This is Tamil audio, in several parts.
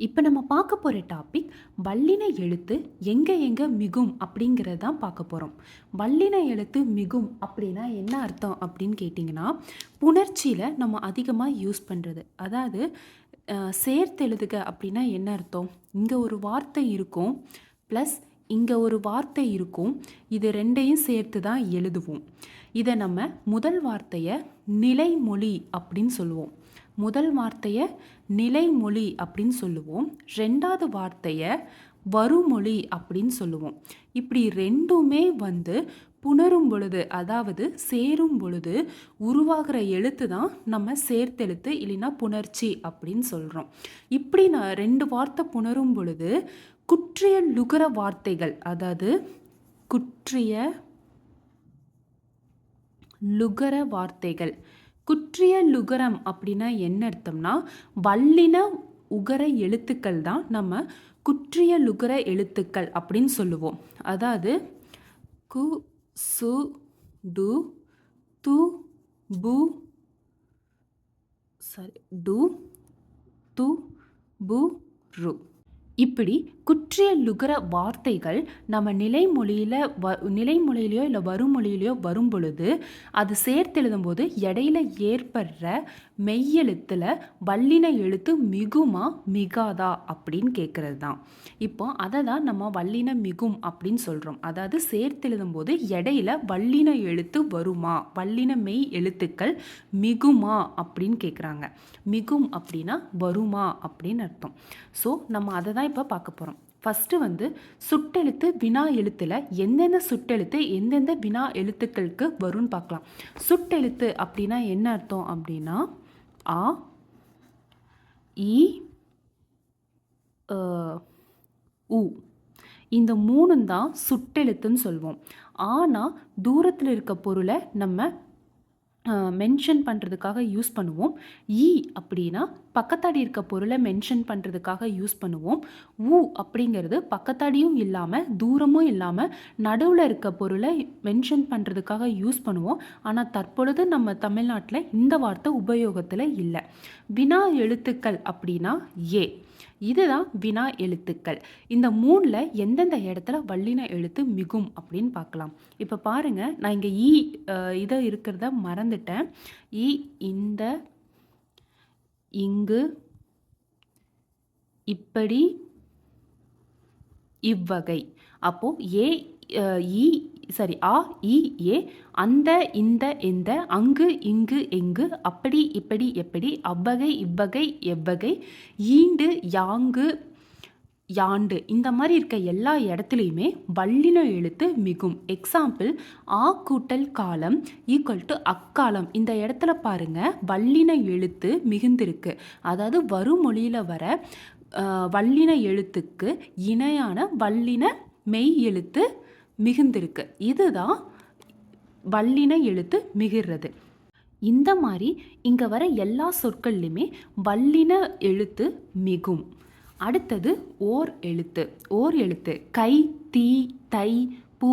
இப்போ நம்ம பார்க்க போகிற டாபிக் வல்லின எழுத்து எங்கே எங்கே மிகும் அப்படிங்கிறது தான் பார்க்க போகிறோம் வல்லின எழுத்து மிகும் அப்படின்னா என்ன அர்த்தம் அப்படின்னு கேட்டிங்கன்னா புணர்ச்சியில் நம்ம அதிகமாக யூஸ் பண்ணுறது அதாவது சேர்த்தெழுதுக அப்படின்னா என்ன அர்த்தம்? இங்கே ஒரு வார்த்தை இருக்கும் ப்ளஸ் இங்கே ஒரு வார்த்தை இருக்கும் இது ரெண்டையும் சேர்த்து தான் எழுதுவோம். இதை நம்ம முதல் வார்த்தையை நிலைமொழி அப்படின்னு சொல்லுவோம். முதல் வார்த்தையை நிலைமொழி அப்படின்னு சொல்லுவோம். ரெண்டாவது வார்த்தையை வருமொழி அப்படின்னு சொல்லுவோம். இப்படி ரெண்டுமே வந்து புணரும் பொழுது அதாவது சேரும் பொழுது உருவாகிற எழுத்து தான் நம்ம சேர்த்தெழுத்து இல்லைன்னா புணர்ச்சி அப்படின்னு சொல்கிறோம் இப்படி நான் ரெண்டு வார்த்தை புணரும் பொழுது குற்றிய லுகர வார்த்தைகள் அதாவது குற்றிய லுகர வார்த்தைகள் குற்றிய லுகரம் அப்படின்னா என்ன அர்த்தம்னா வல்லின உகர எழுத்துக்கள் தான் நம்ம குற்றிய லுகர எழுத்துக்கள் அப்படின்னு சொல்லுவோம். அதாவது கு சு டு து பு சாரி டு து பு ரு. இப்படி குற்றியலுகிற வார்த்தைகள் நம்ம நிலைமொழியில் வ நிலைமொழியிலையோ இல்லை வருமொழியிலையோ வரும் பொழுது அது சேர்த்து எழுதும்போது இடையில ஏற்படுற மெய்யெழுத்தில் வல்லின எழுத்து மிகுமா மிகாதா அப்படின்னு கேட்குறது தான் இப்போ அதை தான் நம்ம வல்லின மிகும் அப்படின்னு சொல்கிறோம் அதாவது சேர்த்து எழுதும்போது இடையில வல்லின எழுத்து வருமா வல்லின மெய் எழுத்துக்கள் மிகுமா அப்படின்னு கேட்குறாங்க மிகும் அப்படின்னா வருமா அப்படின்னு அர்த்தம். ஸோ நம்ம அதை தான் இப்போ பார்க்க போகிறோம் ஃபஸ்ட்டு வந்து சுட்டெழுத்து வினா எழுத்தில் எந்தெந்த சுட்டெழுத்து எந்தெந்த வினா எழுத்துக்களுக்கு வரும்னு பார்க்கலாம். சுட்டெழுத்து அப்படின்னா என்ன அர்த்தம் அப்படின்னா ஆ இ உ. இந்த மூணும் தான் சுட்டெழுத்துன்னு சொல்லுவோம் ஆனால் தூரத்தில் இருக்க பொருளை நம்ம மென்ஷன் பண்ணுறதுக்காக யூஸ் பண்ணுவோம். ஈ அப்படின்னா பக்கத்தாடி இருக்க பொருளை மென்ஷன் பண்ணுறதுக்காக யூஸ் பண்ணுவோம். ஊ அப்படிங்கிறது பக்கத்தாடியும் இல்லாமல் தூரமும் இல்லாமல் நடுவில் இருக்க பொருளை மென்ஷன் பண்ணுறதுக்காக யூஸ் பண்ணுவோம். ஆனால் தற்பொழுது நம்ம தமிழ்நாட்டில் இந்த வார்த்தை உபயோகத்தில் இல்லை. வினா எழுத்துக்கள் அப்படின்னா ஏ இதுதான் வினா எழுத்துக்கள். இந்த மூணில் எந்தெந்த இடத்துல வல்லின எழுத்து மிகும் அப்படின்னு பார்க்கலாம். இப்போ பாருங்கள் நான் இங்கே ஈ இதை இருக்கிறத மறந்துட்டேன். ஈ இந்த இங்கு இப்படி இவ்வகை. அப்போது ஏ ஈ சாரி ஆ இ ஏ அந்த இந்த எந்த அங்கு இங்கு எங்கு அப்படி இப்படி எப்படி அவ்வகை இவ்வகை எவ்வகை ஈண்டு யாங்கு யாண்டு இந்த மாதிரி இருக்க எல்லா இடத்துலையுமே வல்லின எழுத்து மிகும். எக்ஸாம்பிள் ஆ கூட்டல் காலம் ஈக்குவல் டு அக்காலம். இந்த இடத்துல பாருங்க வல்லின எழுத்து மிகுந்திருக்கு. அதாவது வருமொழியில் வர வல்லின எழுத்துக்கு இணையான வல்லின மெய் எழுத்து மிகுந்திருக்கு. இதுதான் வல்லின எழுத்து மிகிறது. இந்த மாதிரி இங்கே வர எல்லா சொற்கள்லையுமே வல்லின எழுத்து மிகும். அடுத்தது ஓர் எழுத்து. ஓர் எழுத்து. கை தீ தை பூ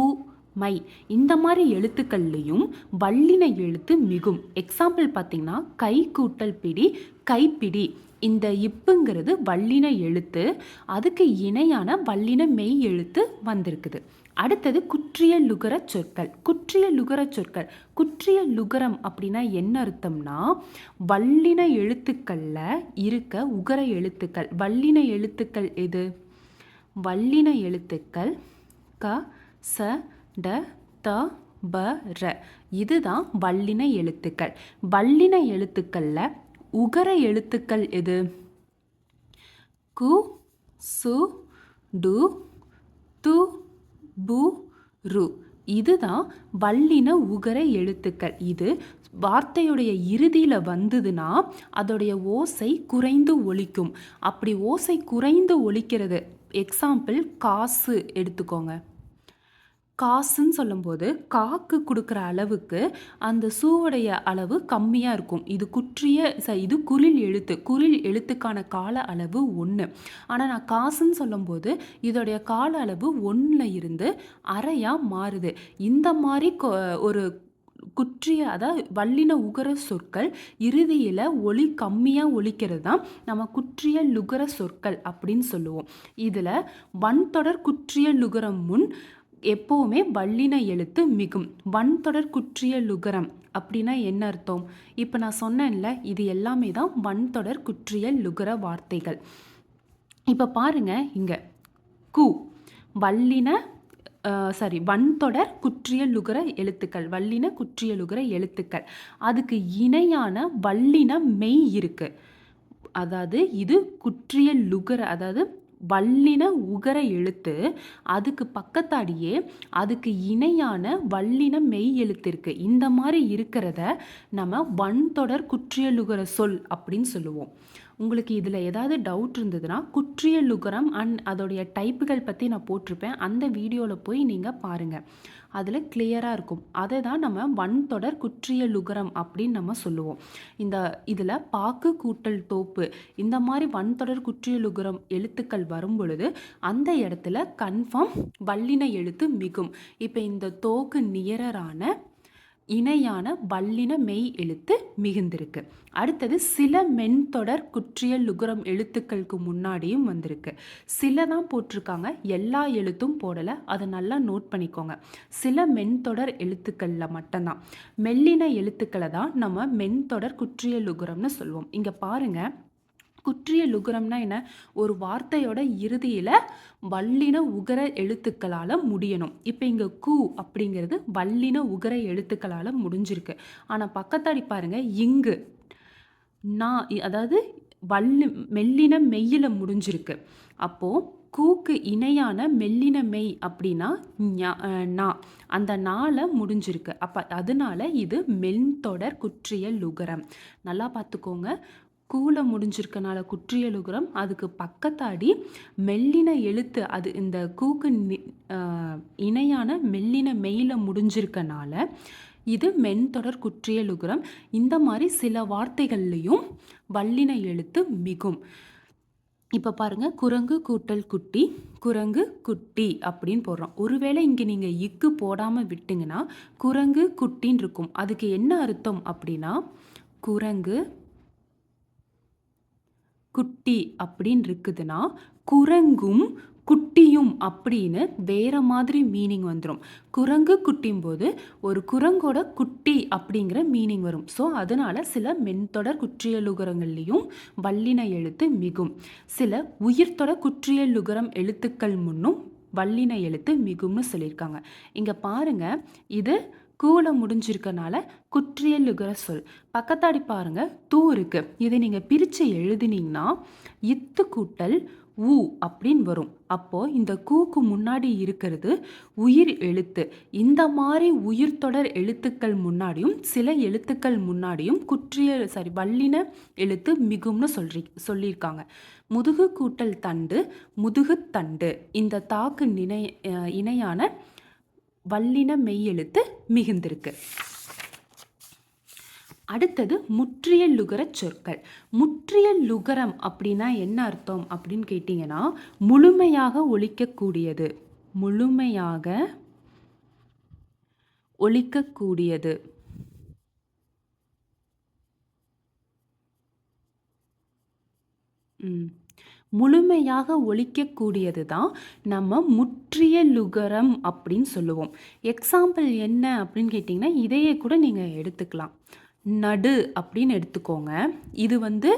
மை. இந்த மாதிரி எழுத்துக்கள்லையும் வல்லின எழுத்து மிகும். எக்ஸாம்பிள் பார்த்தீங்கன்னா கை கூட்டல் பிடி கைப்பிடி. இந்த இப்புங்கிறது வல்லின எழுத்து அதுக்கு இணையான வல்லின மெய் எழுத்து வந்திருக்குது. அடுத்தது குற்றிய லுகர சொற்கள். குற்றிய லுகர சொற்கள். குற்றிய லுகரம் அப்படின்னா என்ன அர்த்தம்னா வல்லின எழுத்துக்களில் இருக்க உகர எழுத்துக்கள். வல்லின எழுத்துக்கள் எது? வல்லின எழுத்துக்கள் க ச ட த ப ர. இதுதான் வல்லின எழுத்துக்கள். வல்லின எழுத்துக்களில் உகர எழுத்துக்கள் எது? கு சு டு து பு ரு. இதுதான் வல்லின உகர எழுத்துக்கள். இது வார்த்தையுடைய இறுதியில் வந்ததுன்னா அதோடைய ஓசை குறைந்து ஒழிக்கும் அப்படி ஓசை குறைந்து ஒழிக்கிறது எக்ஸாம்பிள் காசு எடுத்துக்கோங்க. காசுன்னு சொல்லும்போது காக்கு கொடுக்குற அளவுக்கு அந்த சூவுடைய அளவு கம்மியாக இருக்கும். இது குற்றிய ச இது குரில் எழுத்து குரில் எழுத்துக்கான கால அளவு ஒன்று ஆனால் நான் காசுன்னு சொல்லும்போது இதோடைய கால அளவு ஒன்றில் இருந்து அறையாக மாறுது. இந்த மாதிரி கொ- ஒரு குற்றிய அதாவது வல்லின உகர சொற்கள் இறுதியில் ஒளி கம்மியாக ஒழிக்கிறது தான் நம்ம குற்றிய லுகர சொற்கள் அப்படின்னு சொல்லுவோம். இதில் வன்தொடர் குற்றிய லுகரம் முன் எப்போவுமே வல்லின எழுத்து மிகும். வன்தொடர் குற்றிய லுகரம் அப்படின்னா என்ன அர்த்தம்? இப்போ நான் சொன்னேன்ல இது எல்லாமே தான் வன்தொடர் குற்றிய லுகர வார்த்தைகள். இப்போ பாருங்க இங்கே. கு. வல்லின சாரி வன்தொடர் குற்றியலுகர எழுத்துக்கள். வல்லின குற்றியலுகர எழுத்துக்கள். அதுக்கு இணையான வல்லின மெய் இருக்குது அதாவது இது குற்றியலுகர அதாவது வல்லின உகர எழுத்து அதுக்கு பக்கத்தாடியே அதுக்கு இணையான வல்லின மெய் எழுத்து இருக்குது இந்த மாதிரி இருக்கிறத நம்ம வன்தொடர் குற்றியலுகர சொல் அப்படின்னு சொல்லுவோம். உங்களுக்கு இதில் ஏதாவது டவுட் இருந்ததுன்னா குற்றிய லுகரம் அண்ட் அதோடைய டைப்புகள் பற்றி நான் போட்டிருப்பேன். அந்த வீடியோவில் போய் நீங்கள் பாருங்கள் அதில் கிளியராக இருக்கும். அதை தான் நம்ம வன்தொடர் குற்றியலுகரம் அப்படின்னு நம்ம சொல்லுவோம். இந்த இதில் பாக்கு கூட்டல் தோப்பு இந்த மாதிரி வன்தொடர் குற்றியலுகரம் எழுத்துக்கள் வரும் பொழுது அந்த இடத்துல கன்ஃபார்ம் வல்லின எழுத்து மிகும். இப்போ இந்த தோக்கு நியரரான இணையான வல்லின மெய் எழுத்து மிகுந்திருக்கு. அடுத்தது சில மென்தொடர் குற்றியல் லுகரம் எழுத்துக்களுக்கு முன்னாடியும் வந்திருக்கு. சில தான் போட்டிருக்காங்க எல்லா எழுத்தும் போடலை அதை நல்லா நோட் பண்ணிக்கோங்க. சில மென்தொடர் எழுத்துக்களில் மட்டும்தான். மெல்லின எழுத்துக்களை தான் நம்ம மென்தொடர் குற்றியல் லுகரம்னு சொல்லுவோம் இங்கே பாருங்கள் குற்றிய லுகரம்னா என்ன? ஒரு வார்த்தையோட இறுதியில் வல்லின உகர எழுத்துக்களால் முடியணும். இப்போ இங்கே கு அப்படிங்கிறது வல்லின உகர எழுத்துக்களால் முடிஞ்சிருக்கு. ஆனால் பக்கத்தாடி பாருங்கள் இங்கு. நான் அதாவது வல்லு மெல்லின மெய்யில் முடிஞ்சிருக்கு. அப்போது கூக்கு இணையான மெல்லின மெய் அப்படின்னா நா. அந்த நாளை முடிஞ்சிருக்கு. அப்போ அதனால இது மென்தொடர் குற்றிய லுகரம். நல்லா பார்த்துக்கோங்க கூல முடிஞ்சிருக்கனால குற்றியலுகரம் அதுக்கு பக்கத்தாடி மெல்லின எழுத்து அது இந்த கூக்கு இணையான மெல்லின மெயில முடிஞ்சிருக்கனால இது மென்தொடர் குற்றியலுகரம். இந்த மாதிரி சில வார்த்தைகள்லையும் வல்லின எழுத்து மிகும். இப்போ பாருங்கள் குரங்கு கூட்டல் குட்டி குரங்கு குட்டி அப்படின்னு போடுறோம். ஒருவேளை இங்கே நீங்கள் இக்கு போடாமல் விட்டிங்கன்னா குரங்கு குட்டின்னு இருக்கும். அதுக்கு என்ன அர்த்தம் அப்படின்னா குரங்கு குட்டி அப்படின்னு இருக்குதுன்னா குரங்கும் குட்டியும் அப்படின்னு வேற மாதிரி மீனிங் வந்துடும் குரங்கு குட்டியும் போது ஒரு குரங்கோட குட்டி அப்படிங்கிற மீனிங் வரும். ஸோ அதனால சில மென்தொடர் குற்றியலுகரங்கள்லையும் வல்லின எழுத்து மிகும். சில உயிர்த்தொடர் குற்றியலுகரம் எழுத்துக்கள் முன்னும் வல்லின எழுத்து மிகும்னு சொல்லியிருக்காங்க. இங்கே பாருங்க இது கூல முடிஞ்சிருக்கனால குற்றியலுகிற சொல். பக்கத்தாடி பாருங்க தூ இருக்கு. இதை நீங்கள் பிரித்து எழுதினீங்கன்னா இத்து கூட்டல் ஊ அப்படின்னு வரும். அப்போ இந்த கூக்கு முன்னாடி இருக்கிறது உயிர் எழுத்து. இந்த மாதிரி உயிர் தொடர் எழுத்துக்கள் முன்னாடியும் சில எழுத்துக்கள் முன்னாடியும் குற்றிய சாரி வல்லின எழுத்து மிகும்னு சொல்றி சொல்லியிருக்காங்க. முதுகு கூட்டல் தண்டு முதுகு தண்டு. இந்த தாக்கு நினை இணையான வல்லின மெய்யெழுத்து மிகுந்திருக்கு. அடுத்தது முற்றிய லுகர சொற்கள். முற்றிய லுகரம் அப்படின்னா என்ன அர்த்தம் அப்படின்னு கேட்டிங்கன்னா முழுமையாக ஒழிக்கக்கூடியது. முழுமையாக ஒழிக்கக்கூடியது. ம். முழுமையாக ஒழிக்கக்கூடியது தான் நம்ம முற்றிய லுகரம் அப்படின்னு சொல்லுவோம். எக்ஸாம்பிள் என்ன அப்படின்னு கேட்டிங்கன்னா இதையே கூட நீங்கள் எடுத்துக்கலாம். நடு அப்படின்னு எடுத்துக்கோங்க. இது வந்து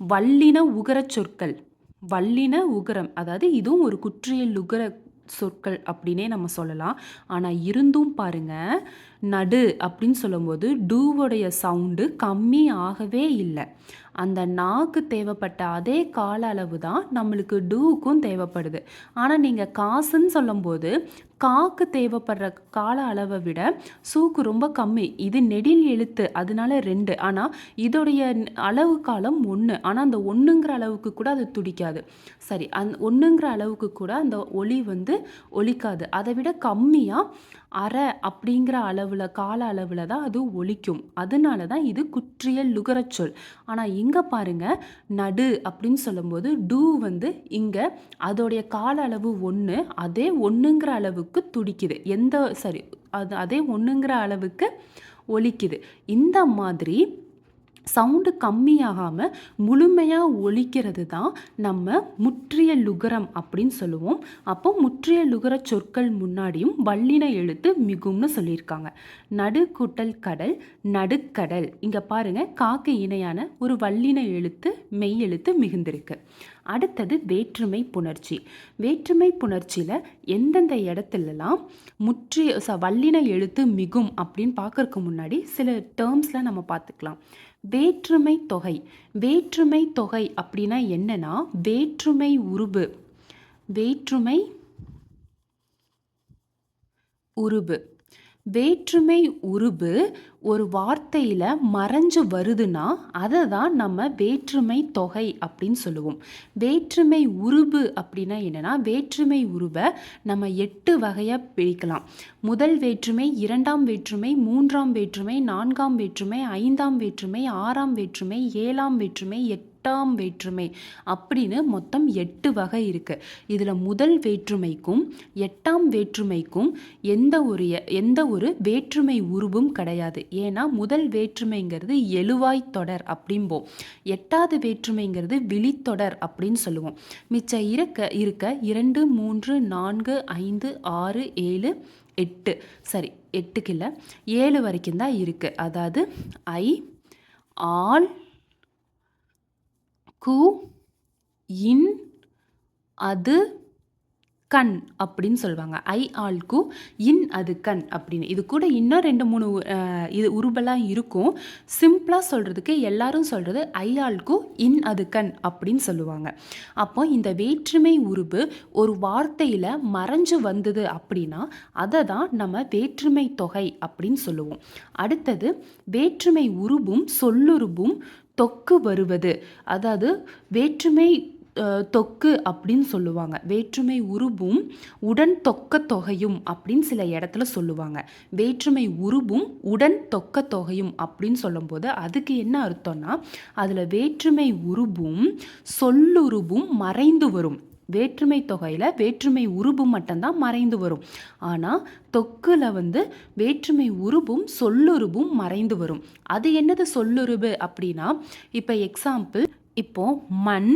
வல்லின உகர சொற்கள். வல்லின உகரம். அதாவது இதுவும் ஒரு குற்றியல் உகர சொற்கள் அப்படின்னே நம்ம சொல்லலாம். ஆனால் இருந்தும் பாருங்க நடு அப்படின்னு சொல்லும்போது டூவோடைய சவுண்டு கம்மி ஆகவே இல்லை. அந்த நாக்கு தேவைப்பட்ட அதே கால அளவு தான் நம்மளுக்கு டூக்கும் தேவைப்படுது. ஆனால் நீங்கள் காசுன்னு சொல்லும்போது காக்கு தேவைப்படுற கால அளவை விட சூக்கு ரொம்ப கம்மி. இது நெடில் எழுத்து அதனால ரெண்டு. ஆனால் இதோடைய அளவு காலம் ஒன்று ஆனால் அந்த ஒன்றுங்கிற அளவுக்கு கூட அது துடிக்காது. சரி அந் ஒன்றுங்கிற அளவுக்கு கூட அந்த ஒளி வந்து ஒலிக்காது. அதை விட கம்மியாக அரை அப்படிங்கிற அளவில் கால அளவில் தான் அது ஒழிக்கும் அதனால தான் இது குற்றியல் லுகரச்சொல் ஆனால் இங்கே பாருங்கள் நடு அப்படின்னு சொல்லும்போது டூ வந்து இங்கே அதோடைய கால அளவு ஒன்று அதே ஒன்றுங்கிற அளவுக்கு துடிக்குது. எந்த சரி அது அதே ஒன்றுங்கிற அளவுக்கு ஒழிக்குது இந்த மாதிரி சவுண்டு கம்மியாகாமல் முழுமையாக ஒலிக்கிறது தான் நம்ம முற்றிய லுகரம் அப்படின்னு சொல்லுவோம். அப்போ முற்றிய லுகர சொற்கள் முன்னாடியும் வல்லின எழுத்து மிகும்னு சொல்லியிருக்காங்க. நடுக்கூட்டல் கடல் நடுக்கடல். இங்கே பாருங்க காக்கு இணையான ஒரு வல்லின எழுத்து மெய் எழுத்து மிகுந்திருக்கு. அடுத்தது வேற்றுமை புணர்ச்சி. வேற்றுமை புணர்ச்சியில் எந்தெந்த இடத்துலலாம் முற்றிய ச வல்லின எழுத்து மிகும் அப்படின்னு பார்க்கறதுக்கு முன்னாடி சில டேர்ம்ஸ்லாம் நம்ம பார்த்துக்கலாம். வேற்றுமை தொகை. வேற்றுமை தொகை அப்படின்னா என்னன்னா வேற்றுமை உருபு. வேற்றுமை உருபு. வேற்றுமை உருபு ஒரு வார்த்தையில் மறைஞ்சு வருதுன்னா அதை தான் நம்ம வேற்றுமை தொகை அப்படின்னு சொல்லுவோம். வேற்றுமை உருபு அப்படின்னா என்னென்னா வேற்றுமை உருவை நம்ம எட்டு வகையாக பிரிக்கலாம். முதல் வேற்றுமை இரண்டாம் வேற்றுமை மூன்றாம் வேற்றுமை நான்காம் வேற்றுமை ஐந்தாம் வேற்றுமை ஆறாம் வேற்றுமை ஏழாம் வேற்றுமை எட்டு எட்டாம் வேற்றுமை அப்படின்னு மொத்தம் எட்டு வகை இருக்குது இதில் முதல் வேற்றுமைக்கும் எட்டாம் வேற்றுமைக்கும் எந்த ஒரு எந்த ஒரு வேற்றுமை உருவும் கிடையாது. ஏன்னா முதல் வேற்றுமைங்கிறது எழுவாய் தொடர் அப்படிம்போம். எட்டாவது வேற்றுமைங்கிறது விழித்தொடர் அப்படின்னு சொல்லுவோம். மிச்ச இருக்க இருக்க இரண்டு மூன்று நான்கு ஐந்து ஆறு ஏழு எட்டு. சரி எட்டுக்கு இல்லை ஏழு வரைக்கும் தான் இருக்குது அதாவது ஐ ஆல் கு இன் அது கண் அப்படின்னு சொல்லுவாங்க. ஐ ஆல் கு இன் அது கண் அப்படின்னு. இது கூட இன்னும் ரெண்டு மூணு இது உருவெல்லாம் இருக்கும். சிம்பிளாக சொல்கிறதுக்கு எல்லாரும் சொல்கிறது ஐ ஆல் கு இன் அது கண் அப்படின்னு சொல்லுவாங்க. அப்போ இந்த வேற்றுமை உருவு ஒரு வார்த்தையில் மறைஞ்சு வந்தது அப்படின்னா அதை தான் நம்ம வேற்றுமை தொகை அப்படின்னு சொல்லுவோம். அடுத்தது வேற்றுமை உருபும் சொல்லுருபும் தொக்கு வருவது. அதாவது வேற்றுமை தொக்கு அப்படின்னு சொல்லுவாங்க. வேற்றுமை உருபும் உடன் தொக்க தொகையும் அப்படின்னு சில இடத்துல சொல்லுவாங்க. வேற்றுமை உருபும் உடன் தொக்க தொகையும் அப்படின்னு சொல்லும்போது அதுக்கு என்ன அர்த்தம்னா அதில் வேற்றுமை உருபும் சொல்லுருபும் மறைந்து வரும். வேற்றுமை தொகையில் வேற்றுமை உருபும் மட்டும்தான் மறைந்து வரும். ஆனால் தொக்கில் வந்து வேற்றுமை உருபும் சொல்லுருபும் மறைந்து வரும். அது என்னது சொல்லுருபு அப்படின்னா இப்போ எக்ஸாம்பிள் இப்போ மண்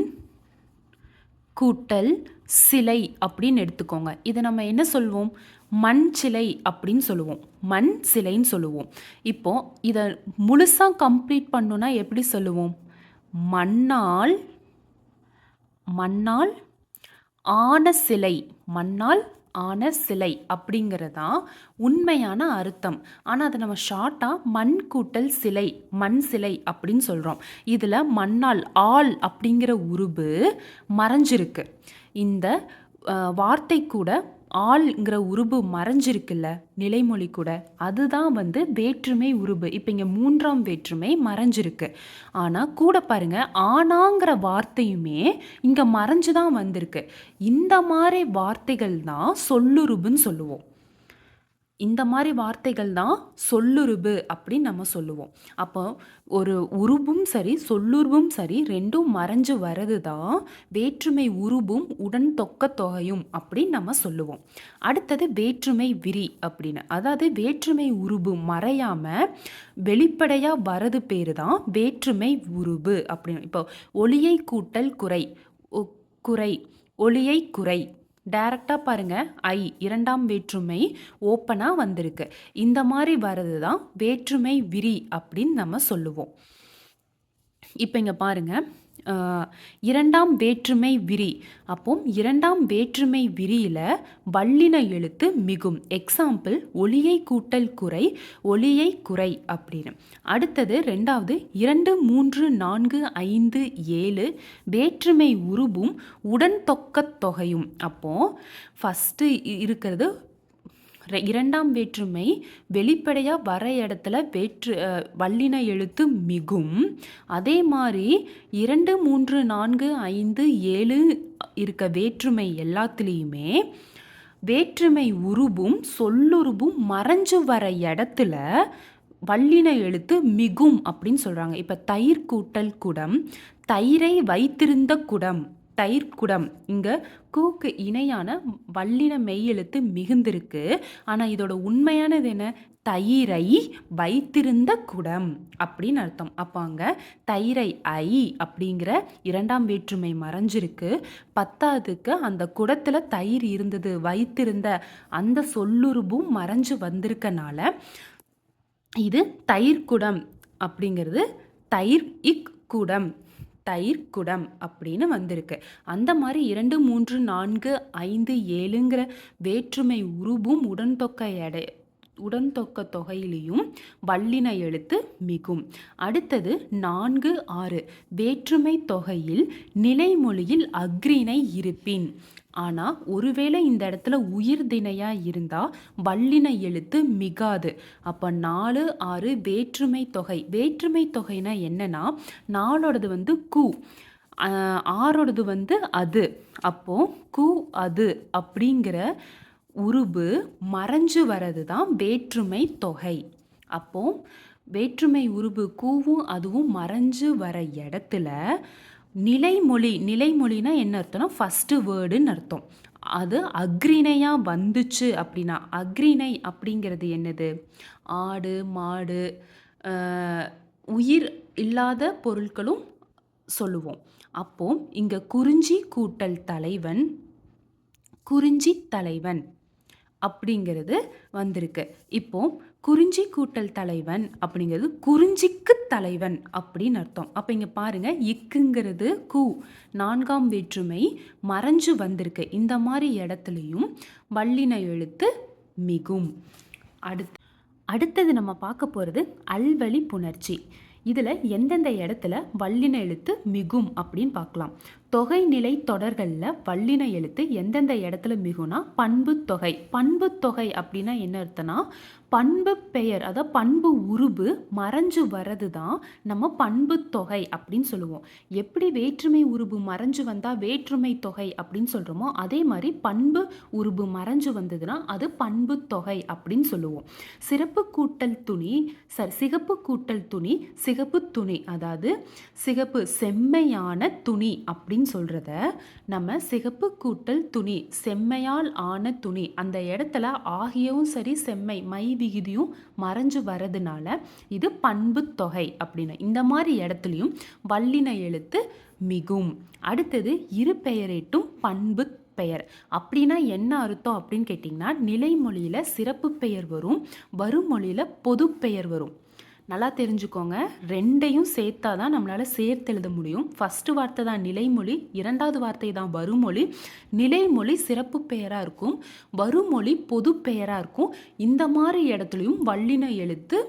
கூட்டல் சிலை அப்படின்னு எடுத்துக்கோங்க. இதை நம்ம என்ன சொல்வோம்? மண் சிலை அப்படின்னு சொல்லுவோம். மண் சிலைன்னு சொல்லுவோம். இப்போ இதை முழுசாக கம்ப்ளீட் பண்ணுன்னா எப்படி சொல்லுவோம்? மண்ணால் மண்ணால் ஆன சிலை மண்ணால் ஆன சிலை அப்படிங்கிறது தான் உண்மையான அர்த்தம். ஆனால் அதை நம்ம ஷார்ட்டாக மண் கூட்டல் சிலை மண் சிலை அப்படின்னு சொல்கிறோம் இதில் மண்ணால் ஆள் அப்படிங்கிற உருபு மறைஞ்சிருக்கு. இந்த வார்த்தை கூட ஆள்ங்கிற உருபு மறைஞ்சிருக்குல்ல நிலைமொழி கூட. அதுதான் வந்து வேற்றுமை உருபு. இப்போ இங்கே மூன்றாம் வேற்றுமை மறைஞ்சிருக்கு. ஆனால் கூட பாருங்க ஆனாங்கிற வார்த்தையுமே இங்கே மறைஞ்சு தான் வந்திருக்கு. இந்த மாதிரி வார்த்தைகள் தான் சொல்லுருபுன்னு சொல்லுவோம். இந்த மாதிரி வார்த்தைகள் தான் சொல்லுருபு அப்படின்னு நம்ம சொல்லுவோம். அப்போ ஒரு உருபும் சரி சொல்லுருவும் சரி ரெண்டும் மறைஞ்சு வர்றது தான் வேற்றுமை உருபும் உடன் தொக்க தொகையும் அப்படின்னு நம்ம சொல்லுவோம். அடுத்தது வேற்றுமை விரி அப்படின்னு. அதாவது வேற்றுமை உருபு மறையாமல் வெளிப்படையாக வரது பேர் தான் வேற்றுமை உருபு அப்படின்னு. இப்போ ஒளியை கூட்டல் குறை குறை ஒளியை குறை டைரக்டாக பாருங்கள் ஐ இரண்டாம் வேற்றுமை ஓப்பனாக வந்திருக்கு. இந்த மாதிரி வர்றது தான் வேற்றுமை விரி அப்படின்னு நம்ம சொல்லுவோம். இப்போ இங்கே பாருங்கள் இரண்டாம் வேற்றுமை விரி. அப்போ இரண்டாம் வேற்றுமை விரியில் வல்லின எழுத்து மிகும். எக்ஸாம்பிள் ஒளியை கூட்டல் குறை ஒளியை குறை அப்படின்னு. அடுத்தது ரெண்டாவது இரண்டு மூன்று நான்கு ஐந்து ஏழு வேற்றுமை உருவும் உடன் தொக்க தொகையும். அப்போது ஃபஸ்ட்டு இருக்கிறது இரண்டாம் வேற்றுமை வெளிப்படையாக வர இடத்துல வேற்று வல்லின எழுத்து மிகும். அதே மாதிரி இரண்டு மூன்று நான்கு ஐந்து ஏழு இருக்க வேற்றுமை எல்லாத்துலேயுமே வேற்றுமை உருவும் சொல்லுருபும் மறைஞ்சு வர இடத்துல வல்லின எழுத்து மிகும் அப்படின்னு சொல்கிறாங்க இப்போ தயிர் கூட்டல் குடம் தயிரை வைத்திருந்த குடம் தயிர்க்குடம் இங்கே கூக்கு இணையான வல்லின மெய்யெழுத்து மிகுந்திருக்கு. ஆனால் இதோட உண்மையானது என்ன? தயிரை வைத்திருந்த குடம் அப்படின்னு அர்த்தம். அப்போ அங்கே தயிரை ஐ அப்படிங்கிற இரண்டாம் வேற்றுமை மறைஞ்சிருக்கு. பத்தாவதுக்கு அந்த குடத்தில் தயிர் இருந்தது வைத்திருந்த அந்த சொல்லுருபும் மறைஞ்சு வந்திருக்கனால இது தயிர் குடம் அப்படிங்கிறது தயிர் இக் குடம். தயிர் குடம் அப்படின்னு வந்திருக்கு. அந்த மாதிரி இரண்டு மூன்று நான்கு ஐந்து ஏழுங்கிற வேற்றுமை உருவும் உடன்தொக்கை எடை உடன்தொக்க தொகையிலையும் வல்லின எழுத்து மிகும். அடுத்தது நான்கு ஆறு. வேற்றுமை தொகையில் நிலைமொழியில் அக்ரிணை இருப்பின். ஆனால் ஒருவேளை இந்த இடத்துல உயிர் திணையாக இருந்தால் வல்லின எழுத்து மிகாது. அப்போ நாலு ஆறு வேற்றுமை தொகை. வேற்றுமை தொகைனா என்னன்னா நாலோடது வந்து கு. ஆறோடது வந்து அது. அப்போ கு அது அப்படிங்கிற உருபு மறைஞ்சு வர்றது தான் வேற்றுமை தொகை. அப்போ வேற்றுமை உருபு கூவும் அதுவும் மறைஞ்சு வர இடத்துல நிலைமொழி நிலைமொழினா என்ன அர்த்தம்னா ஃபஸ்ட்டு வேர்டுன்னு அர்த்தம். அது அக்ரிணையாக வந்துச்சு அப்படின்னா அக்ரிணை அப்படிங்கிறது என்னது? ஆடு மாடு உயிர் இல்லாத பொருட்களும் சொல்லுவோம். அப்போ இங்கே குறிஞ்சி கூட்டல் தலைவன் குறிஞ்சி தலைவன். அப்படிங்கிறது வந்திருக்கு. இப்போ குறிஞ்சி கூட்டல் தலைவன் அப்படிங்கிறது குறிஞ்சிக்கு தலைவன் அப்படின்னு அர்த்தம். அப்போ இங்கே பாருங்க இக்குங்கிறது கு. நான்காம் வேற்றுமை மறைஞ்சு வந்திருக்கு. இந்த மாதிரி இடத்துலையும் வல்லின எழுத்து மிகும். அடுத்து அடுத்தது நம்ம பார்க்க போகிறது அல்வழி புணர்ச்சி. இதில் எந்தெந்த இடத்துல வல்லின எழுத்து மிகும் அப்படின்னு பார்க்கலாம். தொகைநிலை தொடர்களில் வல்லின எழுத்து எந்தெந்த இடத்துல மிகுனா பண்பு தொகை. பண்பு தொகை அப்படின்னா என்ன அர்த்தம்னா பண்பு பெயர் அதாவது பண்பு உருபு மறைஞ்சு வர்றது தான் நம்ம பண்பு தொகை அப்படின்னு சொல்லுவோம். எப்படி வேற்றுமை உருபு மறைஞ்சு வந்தால் வேற்றுமை தொகை அப்படின்னு சொல்கிறோமோ அதே மாதிரி பண்பு உருபு மறைஞ்சு வந்ததுன்னா அது பண்பு தொகை அப்படின்னு சொல்லுவோம். சிறப்பு கூட்டல் துணி சரி சிகப்பு கூட்டல் துணி சிகப்பு துணி அதாவது சிகப்பு செம்மையான துணி அப்படின்னு சொல்கிறத நம்ம சிகப்பு கூட்டல் துணி செம்மையால் ஆன துணி அந்த இடத்துல ஆகியவும் சரி செம்மை மை விகுதியும் மறைஞ்சு வரதுனால இது பண்பு தொகை அப்படின்னு. இந்த மாதிரி இடத்துலையும் வல்லின எழுத்து மிகும். அடுத்தது இரு பெயரேட்டும் பண்பு பெயர். அப்படின்னா என்ன அர்த்தம் அப்படின்னு கேட்டிங்கன்னா நிலைமொழியில் சிறப்பு பெயர் வரும் வருமொழியில் பொது பெயர் வரும். நல்லா தெரிஞ்சுக்கோங்க. ரெண்டையும் சேர்த்தா தான் நம்மளால் சேர்த்து எழுத முடியும். ஃபஸ்ட்டு வார்த்தை தான் நிலைமொழி இரண்டாவது வார்த்தை தான் வருமொழி நிலைமொழி சிறப்பு பெயராக இருக்கும். வருமொழி பொது பெயராக இருக்கும். இந்த மாதிரி இடத்துலையும் வல்லின எழுத்து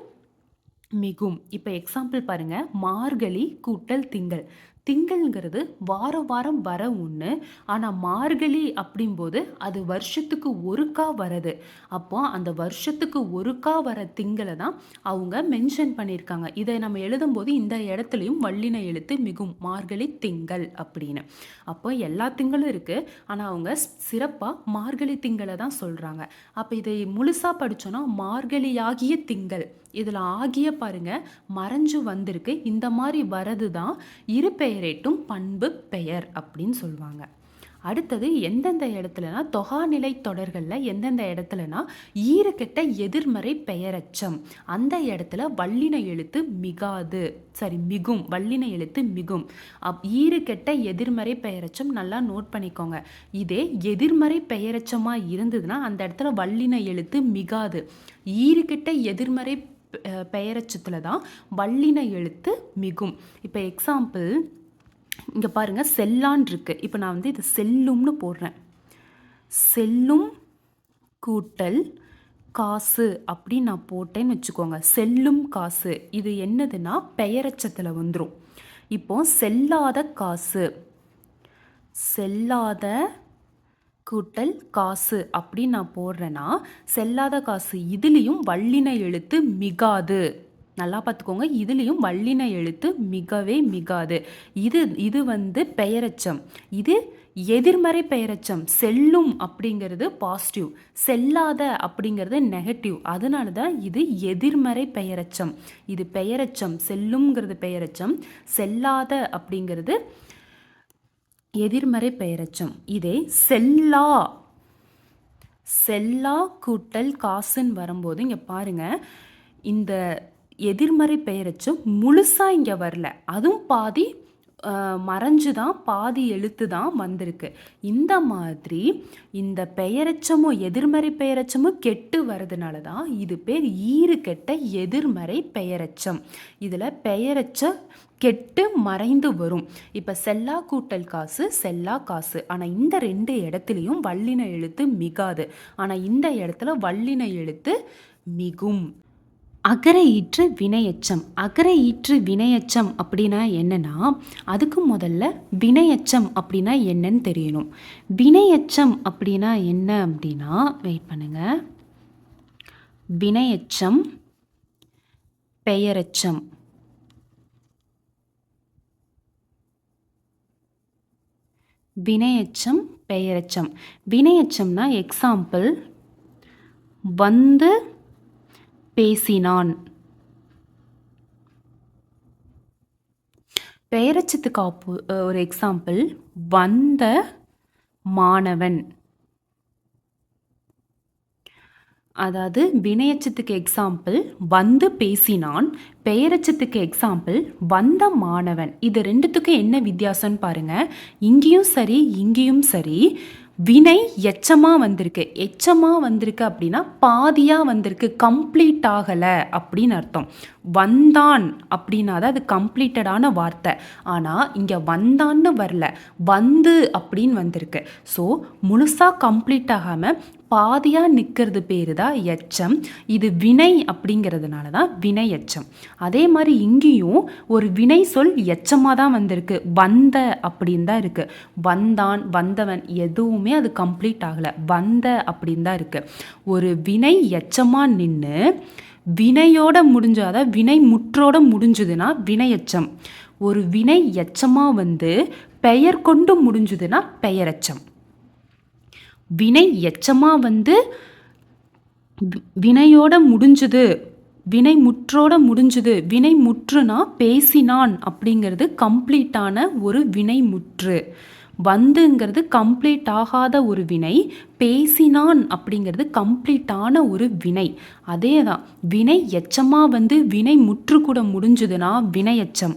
மிகும். இப்போ எக்ஸாம்பிள் பாருங்க. மார்கழி கூட்டல் திங்கள். திங்கள்ங்கிறது வாரம் வாரம் வர ஒன்று ஆனால் மார்கழி அப்படிம்போது அது வருஷத்துக்கு ஒருக்கா வரது. அப்போ அந்த வருஷத்துக்கு ஒருக்கா வர திங்களை தான் அவங்க மென்ஷன் பண்ணியிருக்காங்க. இதை நம்ம எழுதும்போது இந்த இடத்துலையும் வள்ளின எழுத்து மிகும் மார்கழி திங்கள் அப்படின்னு. அப்போ எல்லா திங்களும் இருக்குது ஆனால் அவங்க சிறப்பாக மார்கழி திங்களை தான் சொல்கிறாங்க அப்போ இதை முழுசாக படித்தோன்னா மார்கழியாகிய திங்கள். இதில் ஆகிய பாருங்க மறைஞ்சு வந்திருக்கு. இந்த மாதிரி வரது தான் இரு பெயரேட்டும் பண்பு பெயர் அப்படின்னு சொல்லுவாங்க. அடுத்தது எந்தெந்த இடத்துலனா தொகாநிலை தொடர்களில் எந்தெந்த இடத்துலனா ஈரக்கெட்ட எதிர்மறை பெயரச்சம். அந்த இடத்துல வல்லின எழுத்து மிகாது. சரி மிகும். வல்லின எழுத்து மிகும். அப் ஈரக்கெட்ட எதிர்மறை பெயரச்சம் நல்லா நோட் பண்ணிக்கோங்க. இதே எதிர்மறை பெயரச்சமாக இருந்ததுன்னா அந்த இடத்துல வல்லின எழுத்து மிகாது. ஈறுகெட்ட எதிர்மறை பெயரச்சத்தில் தான் வல்லின எழுத்து மிகும். இப்போ எக்ஸாம்பிள் இங்கே பாருங்கள் செல்லான் இருக்குது இப்போ நான் வந்து இது செல்லும்னு போடுறேன். செல்லும் கூட்டல் காசு அப்படின்னு நான் போட்டேன்னு வச்சுக்கோங்க. செல்லும் காசு. இது என்னதுன்னா பெயரச்சத்தில் வந்துடும் இப்போ செல்லாத காசு. செல்லாத கூட்டல் காசு அப்படின்னு நான் போடுறேன்னா செல்லாத காசு இதுலேயும் வல்லின எழுத்து மிகாது. நல்லா பார்த்துக்கோங்க. இதுலேயும் வல்லின எழுத்து மிகவே மிகாது. இது இது வந்து பெயரச்சம். இது எதிர்மறை பெயரச்சம். செல்லும் அப்படிங்கிறது பாசிட்டிவ் செல்லாத அப்படிங்கிறது நெகட்டிவ் அதனால தான் இது எதிர்மறை பெயரச்சம். இது பெயரச்சம். செல்லுங்கிறது பெயரச்சம். செல்லாத அப்படிங்கிறது எதிர்மறை பெயரச்சம். இதே செல்லா. செல்லா கூட்டல் காசுன்னு வரும்போது இங்கே பாருங்கள் இந்த எதிர்மறை பெயரச்சம் முழுசாக இங்கே வரல. அதுவும் பாதி மறைஞ்சு தான் பாதி எழுத்து தான் வந்திருக்கு. இந்த மாதிரி இந்த பெயரச்சமும் எதிர்மறை பெயரச்சமும் கெட்டு வர்றதுனால தான் இது பேர் ஈறு கெட்ட எதிர்மறை பெயரச்சம் இதில் பெயரச்ச கெட்டு மறைந்து வரும். இப்போ செல்லா கூட்டல் காசு செல்லா காசு. ஆனால் இந்த ரெண்டு இடத்துலையும் வல்லின எழுத்து மிகாது. ஆனால் இந்த இடத்துல வல்லின எழுத்து மிகும். அகரை ஈற்று வினையச்சம். அகரை ஈற்று வினையச்சம் அப்படின்னா என்னன்னா அதுக்கு முதல்ல வினையச்சம் அப்படின்னா என்னன்னு தெரியணும். வினையச்சம் அப்படின்னா என்ன அப்படின்னா வெயிட் பண்ணுங்க. வினையச்சம் பெயரச்சம். வினையச்சம் பெயரச்சம். வினையச்சம்னா எக்ஸாம்பிள் வந்து பேசினான். பெயரச்சத்துக்கு அப்போ ஒரு எக்ஸாம்பிள் வந்த மாணவன். அதாவது வினையச்சத்துக்கு எக்ஸாம்பிள் வந்து பேசினான். பெயரச்சத்துக்கு எக்ஸாம்பிள் வந்த மாணவன். இது ரெண்டுத்துக்கும் என்ன வித்தியாசம்னு பாருங்க. இங்கேயும் சரி இங்கேயும் சரி. வினை எச்சமாக வந்திருக்கு. எச்சமாக வந்திருக்கு அப்படின்னா பாதியாக வந்திருக்கு. கம்ப்ளீட் ஆகலை அப்படின்னு அர்த்தம். வந்தான் அப்படின்னா தான் அது கம்ப்ளீட்டடான வார்த்தை. ஆனால் இங்கே வந்தான்னு வரல. வந்து அப்படின்னு வந்திருக்கு. ஸோ முழுசாக கம்ப்ளீட் ஆகாமல் பாதியாக நிற்கிறது பேர் தான் எச்சம். இது வினை அப்படிங்கிறதுனால தான் வினை எச்சம். அதே மாதிரி இங்கேயும் ஒரு வினை சொல் எச்சமாக தான் வந்திருக்கு. வந்த அப்படின்னு தான் இருக்குது வந்தான் வந்தவன் எதுவுமே அது கம்ப்ளீட் ஆகலை. வந்த அப்படின்னு தான் இருக்குது ஒரு வினை எச்சமாக நின்று வினையோட முடிஞ்ச வினை முற்றோட முடிஞ்சுதுன்னா வினை எச்சம். ஒரு வினை எச்சமாக வந்து பெயர் கொண்டு முடிஞ்சுதுன்னா பெயரச்சம் வினை எச்சமாக வந்து வினையோட முடிஞ்சுது வினை முற்றோட முடிஞ்சுது வினை முற்றுனா பேசினான் அப்படிங்கிறது கம்ப்ளீட்டான ஒரு வினை முற்று. வந்துங்கிறது கம்ப்ளீட் ஆகாத ஒரு வினை பேசினான் அப்படிங்கிறது கம்ப்ளீட்டான ஒரு வினை. அதே தான் வினை எச்சமாக வந்து வினை முற்று கூட முடிஞ்சுதுன்னா வினை எச்சம்.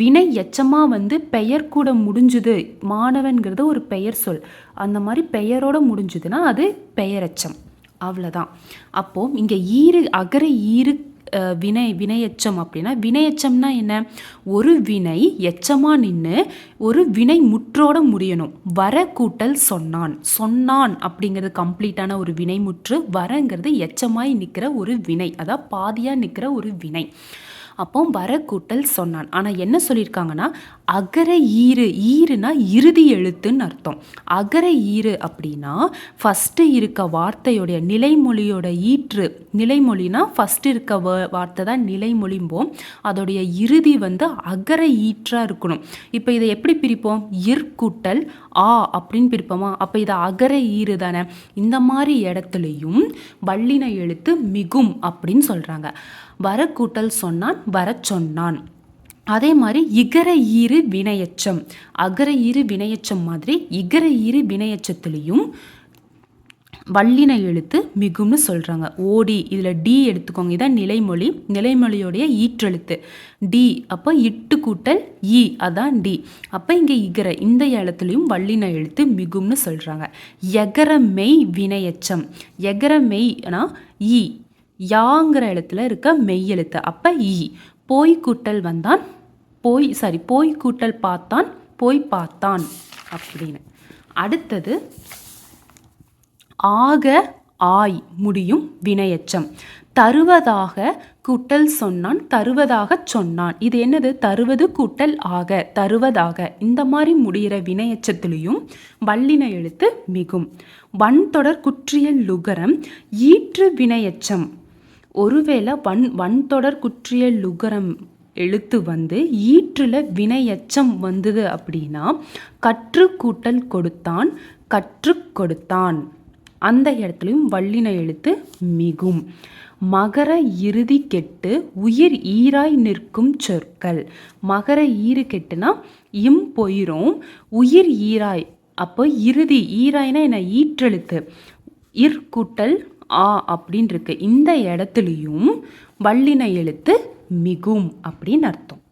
வினை எச்சமாக வந்து பெயர் கூட முடிஞ்சுது மாணவன்கிறது ஒரு பெயர் சொல். அந்த மாதிரி பெயரோட முடிஞ்சுதுன்னா அது பெயரச்சம். அவ்வளோதான் அப்போது இங்கே ஈறு அகர ஈறு வினை வினையச்சம் அப்படின்னா வினையச்சம்னா என்ன? ஒரு வினை எச்சமாக நின்று ஒரு வினை முற்றோட முடியணும். வர கூட்டல் சொன்னான். சொன்னான் அப்படிங்கிறது கம்ப்ளீட்டான ஒரு வினை முற்று வரங்கிறது எச்சமாய் நிற்கிற ஒரு வினை. அதாவது பாதியாக நிற்கிற ஒரு வினை. அப்போ வர கூட்டல் சொன்னான். ஆனால் என்ன சொல்லியிருக்காங்கன்னா அகர ஈறு ஈறுனா இறுதி எழுத்துன்னு அர்த்தம். அகர ஈறு அப்படின்னா ஃபஸ்ட்டு இருக்க வார்த்தையுடைய நிலைமொழியோட ஈற்று. நிலைமொழினா ஃபஸ்ட்டு இருக்க வ- வார்த்தை தான் நிலைமொழிம்போம். அதோடைய இறுதி வந்து அகர ஈற்றாக இருக்கணும். இப்போ இதை எப்படி பிரிப்போம்? இற்கூட்டல் ஆ அப்படின்னு பிரிப்போமா? அப்போ இதை அகர ஈறு தானே. இந்த மாதிரி இடத்துலையும் வல்லின எழுத்து மிகும் அப்படின்னு சொல்கிறாங்க வரக்கூட்டல் சொன்னான் வரச் சொன்னான். அதே மாதிரி இகர ஈறு வினையச்சம். அகர ஈறு வினையச்சம் மாதிரி இகர ஈறு வினையச்சத்துலேயும் வல்லின எழுத்து மிகும்னு சொல்கிறாங்க ஓடி இதில் டி எடுத்துக்கோங்க. இதான் நிலைமொழி. நிலைமொழியோடைய ஈற்றெழுத்து. டி அப்போ இட்டு கூட்டல் ஈ அதான் டி. அப்போ இங்கே இகர இந்த இடத்துலையும் வல்லின எழுத்து மிகும்னு சொல்கிறாங்க எகர மெய் வினையச்சம். எகர மெய்னா ஈ யாங்கிற எழுத்தில் இருக்க மெய் எழுத்து. அப்போ ஈ. போய் கூட்டல் வந்தான் போய் சாரி போய் கூட்டல் பார்த்தான் போய் பார்த்தான் அப்படின்னு. அடுத்தது ஆக ஆய் முடியும் வினையச்சம். தருவதாக கூட்டல் சொன்னான் தருவதாக சொன்னான். இது என்னது? தருவது கூட்டல் ஆக தருவதாக. இந்த மாதிரி முடிகிற வினையச்சத்திலையும் வல்லின எழுத்து மிகும். வன்தொடர் குற்றியல் லுகரம் ஈற்று வினையச்சம். ஒருவேளை வன் வன்தொடர் குற்றிய லுகரம் எழுத்து வந்து ஈற்றில் வினையச்சம் வந்தது அப்படின்னா கற்றுக்கூட்டல் கொடுத்தான் கற்று கொடுத்தான். அந்த இடத்துலையும் வல்லின எழுத்து மிகும். மகர இறுதி கெட்டு உயிர் ஈராய் நிற்கும் சொற்கள். மகர ஈறு கெட்டுனா இம் பொயிரும் உயிர் ஈராய். அப்போ இறுதி ஈராய்னா என்ன? ஈற்றெழுத்து. இற்கூட்டல் ஆ அப்படின்னு இருக்க இந்த இடத்துலையும் வல்லின எழுத்து மிகும் அப்படின்னு அர்த்தம்.